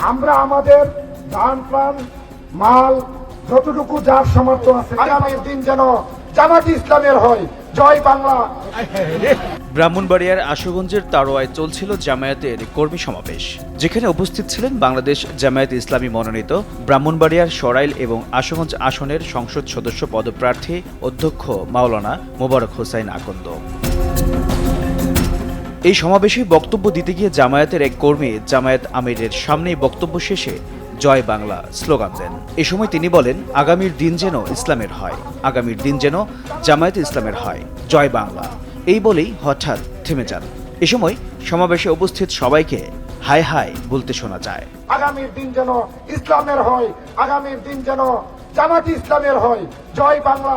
আমরা আমাদের যান প্রাণ মাল, যতটুকু যার সামর্থ্য আছে আগামীর দিন যেন জামাত ইসলামের হয়। জয় বাংলা। ব্রাহ্মণবাড়িয়ার আশুগঞ্জের তারোয়ায় চলছিল জামায়াতের কর্মী সমাবেশ, যেখানে উপস্থিত ছিলেন বাংলাদেশ জামায়াত ইসলামী মনোনীত ব্রাহ্মণবাড়িয়ার সরাইল এবং আশুগঞ্জ আসনের সংসদ সদস্য পদপ্রার্থী অধ্যক্ষ মাওলানা মোবারক হোসাইন আকন্দ। এই সমাবেশে বক্তব্য দিতে গিয়ে জামায়াতের এক কর্মী জামায়াত আমিরের সামনেই বক্তব্য শেষে জয় বাংলা স্লোগান দেন। এ সময় তিনি বলেন, আগামীর দিন যেন ইসলামের হয়। আগামীর দিন যেন জামায়াত ইসলামের হয়। জয় বাংলা। এই বলেই হঠাৎ থেমে যান। এ সময় সমাবেশে উপস্থিত সবাইকে হায় হায় বলতে শোনা যায়। আগামীর দিন যেন ইসলামের হয়। আগামীর দিন যেন জামাত ইসলামের হয়। জয় বাংলা।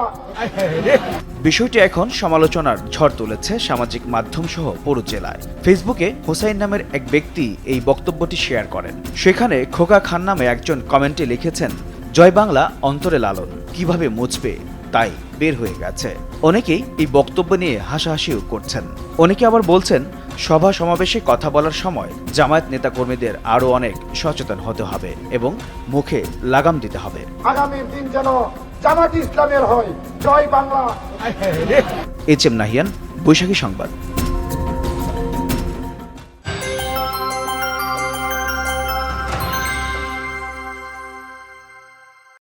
বিষয়টি এখন সমালোচনার ঝড় তুলেছে সামাজিক মাধ্যম সহ পুরো জেলায়। ফেসবুকে হোসাইন নামের এক ব্যক্তি এই বক্তব্যটি শেয়ার করেন। সেখানে খোকা খান নামে একজন কমেন্টে লিখেছেন, জয় বাংলা, অন্তরে লালন। কীভাবে মুছবে? তাই বের হয়ে গেছে। অনেকেই এই বক্তব্য নিয়ে হাসাহাসিও করছেন। অনেকে আবার বলছেন সভা সমাবেশে কথা বলার সময় জামায়াত নেতাকর্মীদের আরও অনেক সচেতন হতে হবে এবং মুখে লাগাম দিতে হবে। দিন যেন জামাত ইসলামের হয়। জয় বাংলা। এইচ এম নাহিয়ান বৈশাখী সংবাদ।